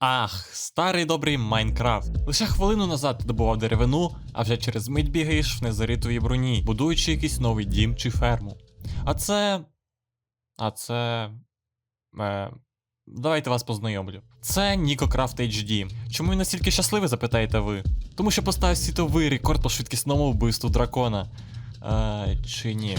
Ах, старий добрий Майнкрафт. Лише хвилину назад ти добував деревину, а вже через мить бігаєш в незаритовій броні, будуючи якийсь новий дім чи ферму. А це. А це. Е... Давайте вас познайомлю. Це Нікокрафт HD. Чому він настільки щасливий, запитаєте ви? Тому що поставив світовий рекорд по швидкісному вбивству дракона. Е, чи ні?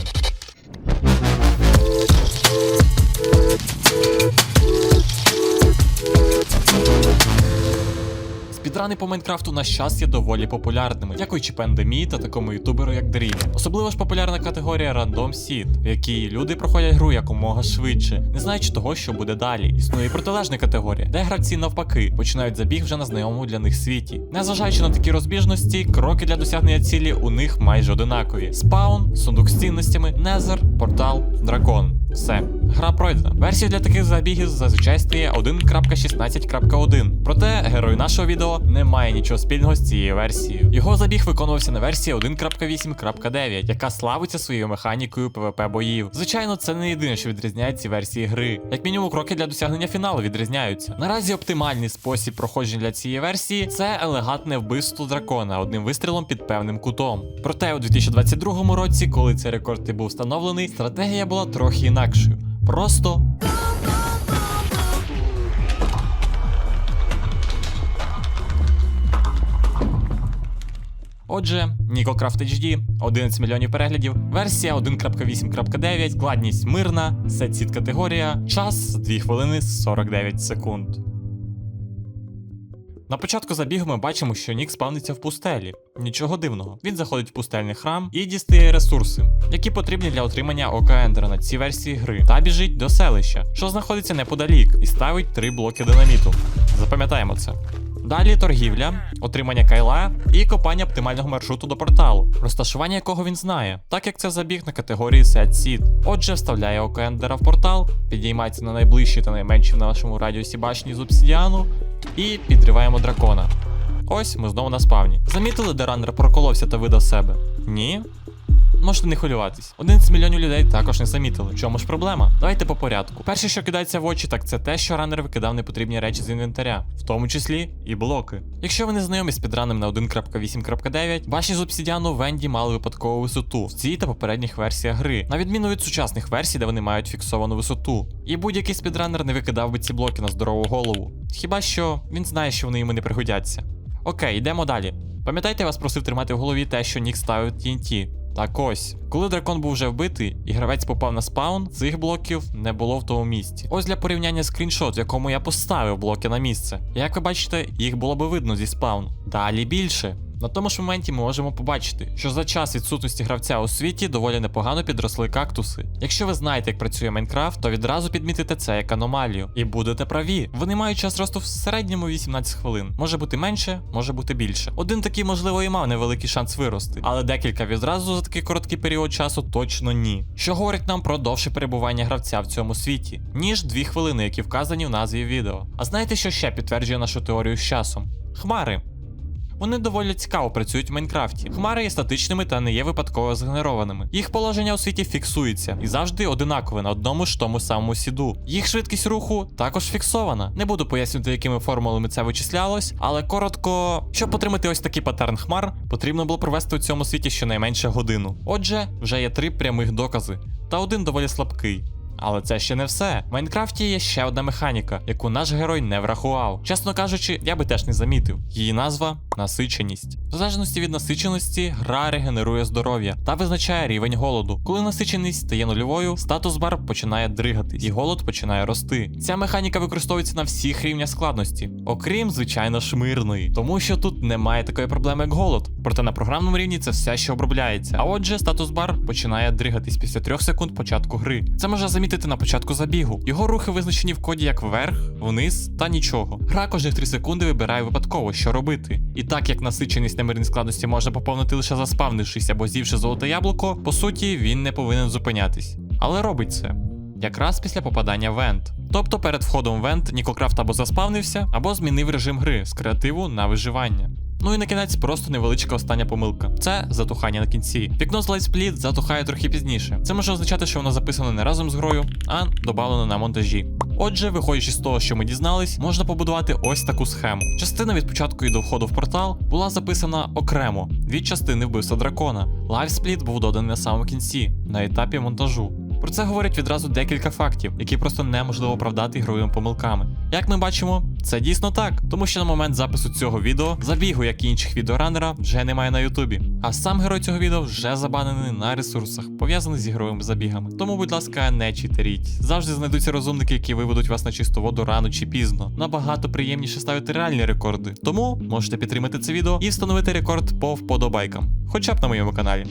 Спідрани по Майнкрафту на час є доволі популярними, дякуючи пандемії та такому ютуберу, як Дрімі. Особливо ж популярна категорія Random Seed, в якій люди проходять гру якомога швидше, не знаючи того, що буде далі. Існує протилежна категорія, де гравці навпаки починають забіг вже на знайомому для них світі. Незважаючи на такі розбіжності, кроки для досягнення цілі у них майже одинакові: спаун, сундук з цінностями, незер, портал, дракон. Все, гра пройдена. Версія для таких забігів зазвичай стає 1.16.1. Проте герой нашого відео не має нічого спільного з цією версією. Його забіг виконувався на версії 1.8.9, яка славиться своєю механікою PvP боїв. Звичайно, це не єдине, що відрізняє ці версії гри. Як мінімум, кроки для досягнення фіналу відрізняються. Наразі оптимальний спосіб проходження для цієї версії це елегантне вбивство дракона одним вистрілом під певним кутом. Проте у 2022 році, коли цей рекорд і був встановлений, стратегія була трохи інакшою. Просто Отже, NicoCraft HD, 11 мільйонів переглядів, версія 1.8.9, складність мирна, сет-сіт категорія, час 2 хвилини 49 секунд. На початку забігу ми бачимо, що Нік спавниться в пустелі. Нічого дивного. Він заходить в пустельний храм і дістає ресурси, які потрібні для отримання ока Ендера на цій версії гри, та біжить до селища, що знаходиться неподалік, і ставить три блоки динаміту. Запам'ятаємо це. Далі торгівля, отримання кайла і копання оптимального маршруту до порталу, розташування якого він знає, так як це забіг на категорії Set Seed. Отже, вставляє око Ендера в портал, підіймається на найближчі та найменші в нашому радіусі башні з обсидіану і підриваємо дракона. Ось ми знову на спавні. Замітили, де раннер проколовся та видав себе? Ні? Можете не хвилюватись. 11 мільйонів людей також не замітили. Чому ж проблема? Давайте по порядку. Перше, що кидається в очі, так це те, що ранер викидав непотрібні речі з інвентаря, в тому числі і блоки. Якщо ви не знайомі з підраним на 1.8.9, башні з обсідіану Венді мали випадкову висоту в цій та попередніх версіях гри, на відміну від сучасних версій, де вони мають фіксовану висоту. І будь-який спідранер не викидав би ці блоки на здорову голову. Хіба що він знає, що вони йому не пригодяться. Окей, йдемо далі. Пам'ятаєте, я вас просив тримати в голові те, що Нік ставив TNT. Так ось, коли дракон був вже вбитий і гравець попав на спаун, цих блоків не було в тому місці. Ось для порівняння скріншот, в якому я поставив блоки на місце. Як ви бачите, їх було би видно зі спаун. Далі більше. На тому ж моменті ми можемо побачити, що за час відсутності гравця у світі доволі непогано підросли кактуси. Якщо ви знаєте, як працює Майнкрафт, то відразу підмітите це як аномалію. І будете праві. Вони мають час росту в середньому 18 хвилин. Може бути менше, може бути більше. Один такий, можливо, і мав невеликий шанс вирости, але декілька відразу за такий короткий період часу точно ні. Що говорить нам про довше перебування гравця в цьому світі, ніж 2 хвилини, які вказані в назві відео. А знаєте, що ще підтверджує нашу теорію з часом? Хмари. Вони доволі цікаво працюють в Майнкрафті. Хмари є статичними та не є випадково згенерованими. Їх положення у світі фіксується і завжди одинакове на одному ж тому самому сіду. Їх швидкість руху також фіксована. Не буду пояснювати, якими формулами це вичислялось, але коротко, щоб отримати ось такий паттерн хмар, потрібно було провести у цьому світі щонайменше годину. Отже, вже є три прямих докази, та один доволі слабкий. Але це ще не все. В Майнкрафті є ще одна механіка, яку наш герой не врахував. Чесно кажучи, я би теж не замітив. Її назва насиченість. В залежності від насиченості, гра регенерує здоров'я та визначає рівень голоду. Коли насиченість стає нульовою, статус бар починає дригатись, і голод починає рости. Ця механіка використовується на всіх рівнях складності, окрім, звичайно, шмирної, тому що тут немає такої проблеми, як голод. Проте на програмному рівні це все, що обробляється. А отже, статус бар починає дригатись після 3 секунд початку гри. Це можна замітити на початку забігу. Його рухи визначені в коді як вверх, вниз та нічого. Гра кожних 3 секунди вибирає випадково, що робити. І так як насиченість на мирній складності можна поповнити лише заспавнившись або з'ївши золоте яблуко, по суті, він не повинен зупинятись. Але робить це. Якраз після попадання в Вент. Тобто перед входом в Вент Нікокрафт або заспавнився, або змінив режим гри з креативу на виживання. Ну і на кінець просто невеличка остання помилка. Це затухання на кінці. Вікно з лайтспліт затухає трохи пізніше. Це може означати, що воно записано не разом з грою, а додавлено на монтажі. Отже, виходячи з того, що ми дізнались, можна побудувати ось таку схему. Частина від початку і до входу в портал була записана окремо від частини вбивства дракона. Лайфспліт був доданий на самому кінці, на етапі монтажу. Про це говорять відразу декілька фактів, які просто неможливо оправдати ігровими помилками. Як ми бачимо, це дійсно так, тому що на момент запису цього відео забігу, як і інших відеоранера, вже немає на Ютубі. А сам герой цього відео вже забанений на ресурсах, пов'язаних з ігровими забігами. Тому, будь ласка, не читеріть. Завжди знайдуться розумники, які виведуть вас на чисту воду рано чи пізно. Набагато приємніше ставити реальні рекорди. Тому можете підтримати це відео і встановити рекорд по вподобайкам, хоча б на моєму каналі.